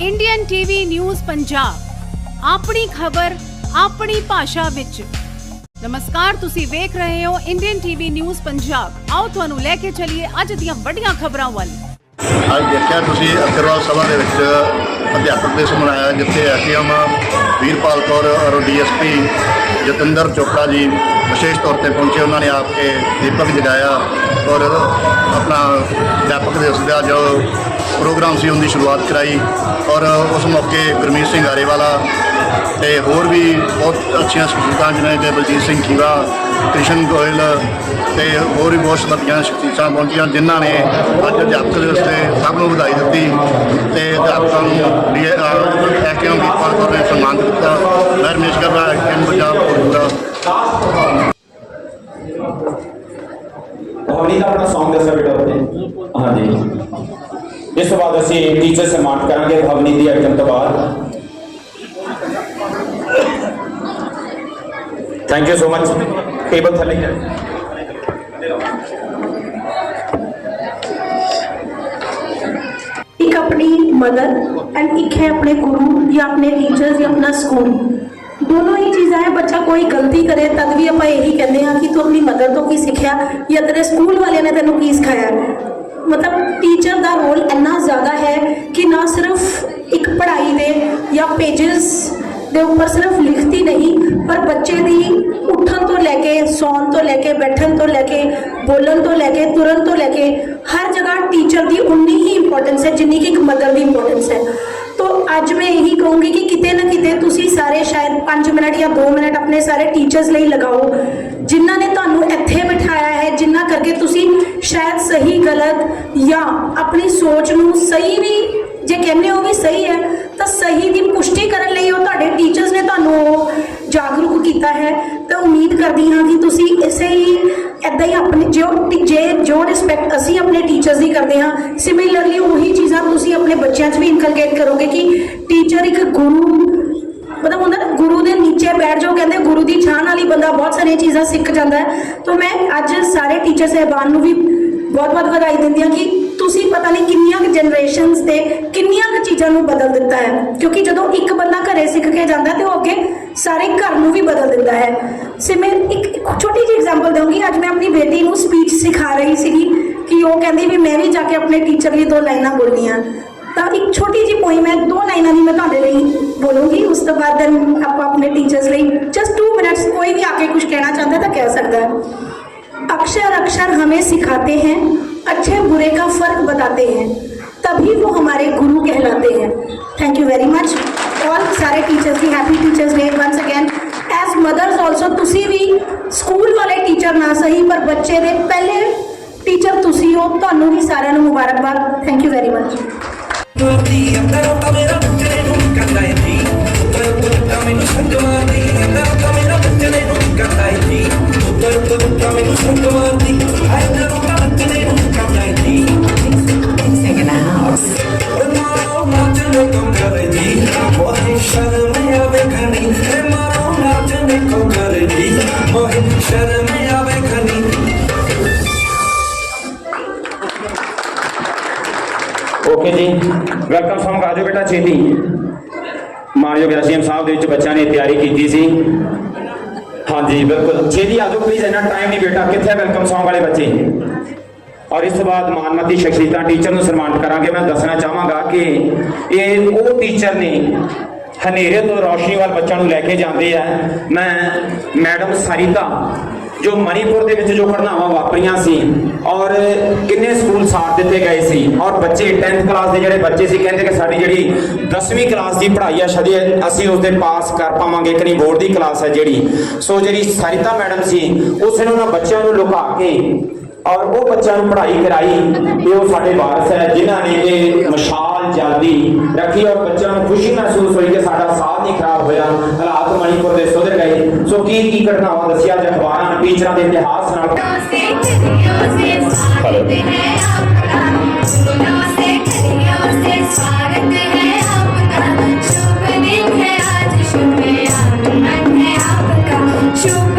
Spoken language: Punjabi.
ਇੰਡੀਅਨ ਟੀਵੀ ਨਿਊਜ਼ ਪੰਜਾਬ ਆਪਣੀ ਖਬਰ, ਆਪਣੀ ਭਾਸ਼ਾ ਵਿੱਚ। ਨਮਸਕਾਰ, ਤੁਸੀਂ ਵੇਖ ਰਹੇ ਹੋ ਇੰਡੀਅਨ ਟੀਵੀ ਨਿਊਜ਼ ਪੰਜਾਬ ਆਓ ਤੁਹਾਨੂੰ ਲੈ ਕੇ ਚੱਲੀਏ ਅੱਜ ਦੀਆਂ ਵੱਡੀਆਂ ਖਬਰਾਂ ਵੱਲ। ਅੱਜ ਦੇਖਿਆ ਤੁਸੀਂ ਅਗਰਵਾਲ ਸਭਾ ਦੇ ਵਿੱਚ ਅਧਿਆਪਕ ਦਿਵਸ ਮਨਾਇਆ, ਜਿੱਥੇ ਐਸਐਮ ਵੀਰਪਾਲ ਕੌਰ ਔਰ ਡੀਐਸਪੀ ਜਤਿੰਦਰ ਚੋਪੜਾ ਜੀ ਵਿਸ਼ੇਸ਼ ਤੌਰ ਤੇ ਪਹੁੰਚੇ, ਉਹਨਾਂ ਨੇ ਆਪ ਕੇ ਦੀਪਕ ਜਗਾਇਆ ਔਰ ਆਪਣਾ ਅਧਿਆਪਕ ਦਿਵਸ ਦਾ ਜੋ ਪ੍ਰੋਗਰਾਮ ਸੀ, ਉਹਦੀ ਸ਼ੁਰੂਆਤ ਕਰਾਈ ਔਰ ਉਸ ਮੌਕੇ ਗੁਰਮੀਤ ਸਿੰਘ ਆਰੇਵਾਲਾ ਤੇ ਹੋਰ ਵੀ ਬਹੁਤ ਅੱਛੀਆਂ ਸ਼ਖਸੀਅਤਾਂ ਜਿਵੇਂ ਕਿ ਬਲਜੀਤ ਸਿੰਘ ਖੀਵਾ, ਕ੍ਰਿਸ਼ਨ ਗੋਇਲ ਤੇ ਹੋਰ ਵੀ ਬਹੁਤ ਵੱਡੀਆਂ ਸ਼ਖਸੀਅਤਾਂ ਪਹੁੰਚੀਆਂ, ਜਿਨ੍ਹਾਂ ਨੇ ਅੱਜ ਅਧਿਆਪਕ ਦਿਵਸ ਤੇ ਸਭ ਨੂੰ ਵਧਾਈ ਦਿੱਤੀ ਤੇ ਅਧਿਆਪਕਾਂ ਨੂੰ ਵੀ ਐਕਿਉਂ ਵੀ ਪਾਲ ਨੇ ਸਨਮਾਨ ਦਿੱਤਾ ਮੈਂ ਰਮੇਸ਼ ਕਰਦਾ ਐਕਿਉਂ ਪੰਜਾਬ ਕੋਲ ਦਾ ਹੋਣੀ ਦਾ ਆਪਣਾ Song ਦੱਸਿਆ ਬੇਟਾ ਉੱਤੇ ਹਾਂਜੀ ਇਸ ਤੋਂ ਬਾਅਦ ਅਸੀਂ ਟੀਚਰ ਸਨਮਾਨ ਕਰਾਂਗੇ ਦੀ ਆਈਟਮ ਤੋਂ ਬਾਅਦ। Thank you so much table ਥੱਲੇ ਇੱਕ ਆਪਣੀ ਮਦਰ ਐਂਡ ਇੱਕ ਹੈ ਆਪਣੇ ਗੁਰੂ ਜਾਂ ਆਪਣੇ ਟੀਚਰਸ ਜਾਂ ਆਪਣਾ ਸਕੂਲ ਦੋਨੋਂ ਹੀ ਚੀਜ਼ਾਂ ਹੈ, ਬੱਚਾ ਕੋਈ ਗਲਤੀ ਕਰੇ ਤਦ ਵੀ ਆਪਾਂ ਇਹੀ ਕਹਿੰਦੇ ਹਾਂ ਕਿ ਤੂੰ ਆਪਣੀ ਮਦਰ ਤੋਂ ਕੀ ਸਿੱਖਿਆ ਜਾਂ ਤੇਰੇ ਸਕੂਲ ਵਾਲਿਆਂ ਨੇ ਤੈਨੂੰ ਕੀ ਸਿਖਾਇਆ। ਮਤਲਬ ਟੀਚਰ ਦਾ ਰੋਲ ਇੰਨਾ ਜ਼ਿਆਦਾ ਹੈ ਕਿ ਨਾ ਸਿਰਫ ਇੱਕ ਪੜ੍ਹਾਈ ਦੇ ਜਾਂ ਪੇजेस ਦੇ ਉੱਪਰ ਸਿਰਫ ਲਿਖਤੀ ਨਹੀਂ, ਪਰ ਬੱਚੇ ਦੀ ਉੱਠਣ ਤੋਂ ਲੈ ਕੇ, ਸੌਣ ਤੋਂ ਲੈ ਕੇ, ਬੈਠਣ ਤੋਂ ਲੈ ਕੇ, ਬੋਲਣ ਤੋਂ ਲੈ ਕੇ, ਤੁਰਨ ਤੋਂ ਲੈ ਕੇ, ਹਰ ਜਗ੍ਹਾ ਟੀਚਰ ਦੀ ਉਨੀ ਹੀ ਇੰਪੋਰਟੈਂਸ ਹੈ, ਜਿੰਨੀ ਕਿ ਇੱਕ ਮਦਰ ਦੀ ਇੰਪੋਰਟੈਂਸ ਹੈ। ਤੋ ਅੱਜ ਮੈਂ ਇਹੀ ਕਹੂੰਗੀ ਕਿ ਕਿਤੇ ਨਾ ਕਿਤੇ ਤੁਸੀਂ ਸਾਰੇ ਸ਼ਾਇਦ 5 ਮਿੰਟ ਜਾਂ 2 ਮਿੰਟ ਆਪਣੇ ਸਾਰੇ ਟੀਚਰਸ ਲਈ ਲਗਾਓ, ਜਿਨ੍ਹਾਂ ਨੇ ਤੁਹਾਨੂੰ ਇੱਥੇ ਬਿਠਾਇਆ ਹੈ, ਜਿਨ੍ਹਾਂ ਕਰਕੇ ਤੁਸੀਂ ਸ਼ਾਇਦ ਸਹੀ ਗਲਤ ਜਾਂ ਆਪਣੀ ਸੋਚ ਨੂੰ ਸਹੀ ਵੀ ਜੇ ਕਹਿੰਦੇ ਹੋ ਵੀ ਸਹੀ ਹੈ, ਤਾਂ ਸਹੀ ਦੀ ਪੁਸ਼ਟੀ ਕਰਨ ਲਈ ਉਹ ਤੁਹਾਡੇ ਟੀਚਰਸ ਨੇ ਤੁਹਾਨੂੰ ਉਹ ਜਾਗਰੂਕ ਕੀਤਾ ਹੈ। ਤਾਂ ਉਮੀਦ ਕਰਦੀ ਹਾਂ ਕਿ ਤੁਸੀਂ ਇਸੇ ਹੀ ਐਦਾਂ ਹੀ ਆਪਣੇ ਜੋ ਜੇ, ਜੋ ਰਿਸਪੈਕਟ ਅਸੀਂ ਆਪਣੇ ਟੀਚਰਸ ਦੀ ਕਰਦੇ ਹਾਂ ਸਿਮਿਲਰਲੀ ਉਹੀ ਚੀਜ਼ਾਂ ਤੁਸੀਂ ਆਪਣੇ ਬੱਚਿਆਂ 'ਚ ਵੀ ਇਨਕਲਕੇਟ ਕਰੋਗੇ ਕਿ ਟੀਚਰ ਇੱਕ ਗੁਰੂ, ਮਤਲਬ ਹੁੰਦਾ ਨਾ, ਗੁਰੂ ਦੇ ਨੀਚੇ ਬੈਠ ਜਾਓ, ਕਹਿੰਦੇ ਗੁਰੂ ਦੀ ਛਾਂ ਨਾਲ ਹੀ ਬੰਦਾ ਬਹੁਤ ਸਾਰੀਆਂ ਚੀਜ਼ਾਂ ਸਿੱਖ ਜਾਂਦਾ ਹੈ। ਤਾਂ ਮੈਂ ਅੱਜ ਸਾਰੇ ਟੀਚਰ ਸਹਿਬਾਨ ਨੂੰ ਵੀ ਬਹੁਤ ਬਹੁਤ ਵਧਾਈ ਦਿੰਦੀ ਹਾਂ ਕਿ ਤੁਸੀਂ ਪਤਾ ਨਹੀਂ ਕਿੰਨੀਆਂ ਕੁ ਜਨਰੇਸ਼ਨਸ ਤੇ ਕਿੰਨੀਆਂ ਕੁ ਚੀਜ਼ਾਂ ਨੂੰ ਬਦਲ ਦਿੱਤਾ ਹੈ। ਕਿਉਂਕਿ ਜਦੋਂ ਇੱਕ ਬੰਦਾ ਘਰੇ ਸਿੱਖ ਕੇ ਜਾਂਦਾ ਤੇ ਉਹ ਅੱਗੇ ਸਾਰੇ ਘਰ ਨੂੰ ਵੀ ਬਦਲ ਦਿੰਦਾ ਹੈ। ਸੇ ਮੈਂ ਇੱਕ ਛੋਟੀ ਜਿਹੀ ਐਗਜ਼ਾਮਪਲ ਦਊਂਗੀ। ਅੱਜ ਮੈਂ ਆਪਣੀ ਬੇਟੀ ਨੂੰ ਸਪੀਚ ਸਿਖਾ ਰਹੀ ਸੀਗੀ ਕਿ ਉਹ ਕਹਿੰਦੀ ਵੀ ਮੈਂ ਵੀ ਜਾ ਕੇ ਆਪਣੇ ਟੀਚਰ ਲਈ ਦੋ ਲਾਈਨਾਂ ਬੋਲਣੀਆਂ ਤਾਂ ਇੱਕ ਛੋਟੀ ਜਿਹੀ ਪੋਇਮ ਹੈ। ਦੋ ਲਾਈਨਾਂ ਦੀ ਮੈਂ ਤੁਹਾਡੇ ਲਈ ਬੋਲੂੰਗੀ। ਉਸ ਤੋਂ ਬਾਅਦ ਦੈਨ ਆਪਾਂ ਆਪਣੇ ਟੀਚਰਸ ਲਈ ਜਸਟ 2 ਮਿੰਟਸ ਕੋਈ ਵੀ ਆ ਕੇ अक्षर अक्षर हमें सिखाते हैं अच्छे बुरे का फर्क बताते हैं तभी वो हमारे गुरु कहलाते हैं thank you very much all सारे टीचर्स की happy teachers day once again as mothers also ਤੁਸੀਂ ਵੀ ਸਕੂਲ ਵਾਲੇ ਟੀਚਰ ਨਾ ਸਹੀ ਪਰ ਬੱਚੇ ਦੇ ਪਹਿਲੇ ਟੀਚਰ ਤੁਸੀਂ ਹੋ ਤੁਹਾਨੂੰ ਵੀ ਸਾਰਿਆਂ ਨੂੰ ਮੁਬਾਰਕਬਾਦ ਥੈਂਕ ਯੂ ਵੈਰੀ ਮਚ ਤੋਤੀ ਅੰਦਰ ਤਾਂ ਮੇਰਾ ਬੱਚੇ ਨੂੰ ਕੰਦਾ ਏ ਜੀ ਉੱਤਰ ਪੁੱਤਾਂ ਮੈਨੂੰ ਸੰਗਵਾਦੀ ਅੰਦਰ ਤਾਂ ਮੇਰਾ ਬੱਚੇ ਨੂੰ ਕੰਦਾ ਏ ਜੀ ਉੱਤਰ ਪੁੱਤਾਂ ਮੈਨੂੰ ਸੰਗਵਾਦੀ ਓਕੇ ਜੀ ਵੈਲਕਮ ਸੌਂਗ ਆਜੋ ਬੇਟਾ ਛੇਤੀ ਮਾਨਯੋਗ ਐਸਐਮ ਸਾਹਿਬ ਦੇ ਵਿੱਚ ਬੱਚਿਆਂ ਨੇ ਤਿਆਰੀ ਕੀਤੀ ਸੀ। ਹਾਂਜੀ, ਬਿਲਕੁਲ। ਛੇਤੀ ਆਜੋ ਪਲੀਜ਼ ਇੰਨਾ ਟਾਈਮ ਨਹੀਂ ਬੇਟਾ। ਕਿੱਥੇ ਵੈਲਕਮ Song ਵਾਲੇ ਬੱਚੇ? ਔਰ ਇਸ ਤੋਂ ਬਾਅਦ ਮਾਨਮਤੀ ਸ਼ਖਸੀਅਤਾਂ ਟੀਚਰ ਨੂੰ ਸਨਮਾਨਿਤ ਕਰਾਂਗੇ। ਮੈਂ ਦੱਸਣਾ ਚਾਹਾਂਗਾ ਕਿ ਇਹ ਉਹ ਟੀਚਰ ਨੇ ਹਨੇਰੇ ਤੋਂ ਰੌਸ਼ਨੀ ਵੱਲ ਬੱਚਿਆਂ ਨੂੰ ਲੈ ਕੇ ਜਾਂਦੇ ਆ। ਮੈਂ ਮੈਡਮ ਸਰਿਤਾ ਜੋ ਮਣੀਪੁਰ ਦੇ ਵਿੱਚ ਜੋ ਘਟਨਾਵਾਂ ਵਾਪਰੀਆਂ ਸੀ ਔਰ ਕਿੰਨੇ ਸਕੂਲ ਸਾਥ ਦਿੱਤੇ ਗਏ ਸੀ ਔਰ ਬੱਚੇ 10th ਕਲਾਸ ਦੇ ਜਿਹੜੇ ਬੱਚੇ ਸੀ, ਕਹਿੰਦੇ ਕਿ ਸਾਡੀ ਜਿਹੜੀ 10ਵੀਂ ਕਲਾਸ ਦੀ ਪੜ੍ਹਾਈ ਆ ਸ਼ਦੀ ਅਸੀਂ ਉਸ ਦੇ ਪਾਸ ਕਰ ਪਾਵਾਂਗੇ ਕਿ ਨਹੀਂ ਬੋਰਡ ਦੀ ਕਲਾਸ ਹੈ ਜਿਹੜੀ। ਸੋ ਜਿਹੜੀ ਸਰਿਤਾ ਮੈਡਮ ਸੀ ਉਸ ਨੇ ਉਹਨਾਂ ਬੱਚਿਆਂ ਨੂੰ ਲੁਕਾ ਕੇ ਔਰ ਉਹ ਬੱਚਿਆਂ ਨੂੰ ਪੜ੍ਹਾਈ ਕਰਾਈ ਤੇ ਉਹ ਸਾਡੇ ਵਾਰਸ ਹੈ ਜਿਨ੍ਹਾਂ ਨੇ ਇਹ ਮਸ਼ਾਲ ਜਲਦੀ ਰੱਖੀ ਔਰ ਬੱਚਿਆਂ ਨੂੰ ਖੁਸ਼ੀ ਮਹਿਸੂਸ ਹੋਈ ਕਿ ਸਾਡਾ ਸਾਥ ਨਹੀਂ ਖਰਾਬ ਹੋਇਆ ਹਾਲਾਤ ਮਣੀਪੁਰ ਦੇ ਸੁਧਰ ਗਏ। ਸੋ ਕੀ ਕੀ ਘਟਨਾਵਾਂ ਦੱਸਿਆ ਜਾਂ ਅਖਬਾਰਾਂ ਨੇ ਟੀਚਰਾਂ ਦੇ ਇਤਿਹਾਸ ਨਾਲ। ਸਵਾਗਤ ਹੈ ਆਪਕਾ। ਸ਼ੁਭ ਦਿਨ ਹੈ ਅੱਜ ਸ਼ੁਭ ਹੈ ਆਪਕਾ। ਸ਼ੁਭ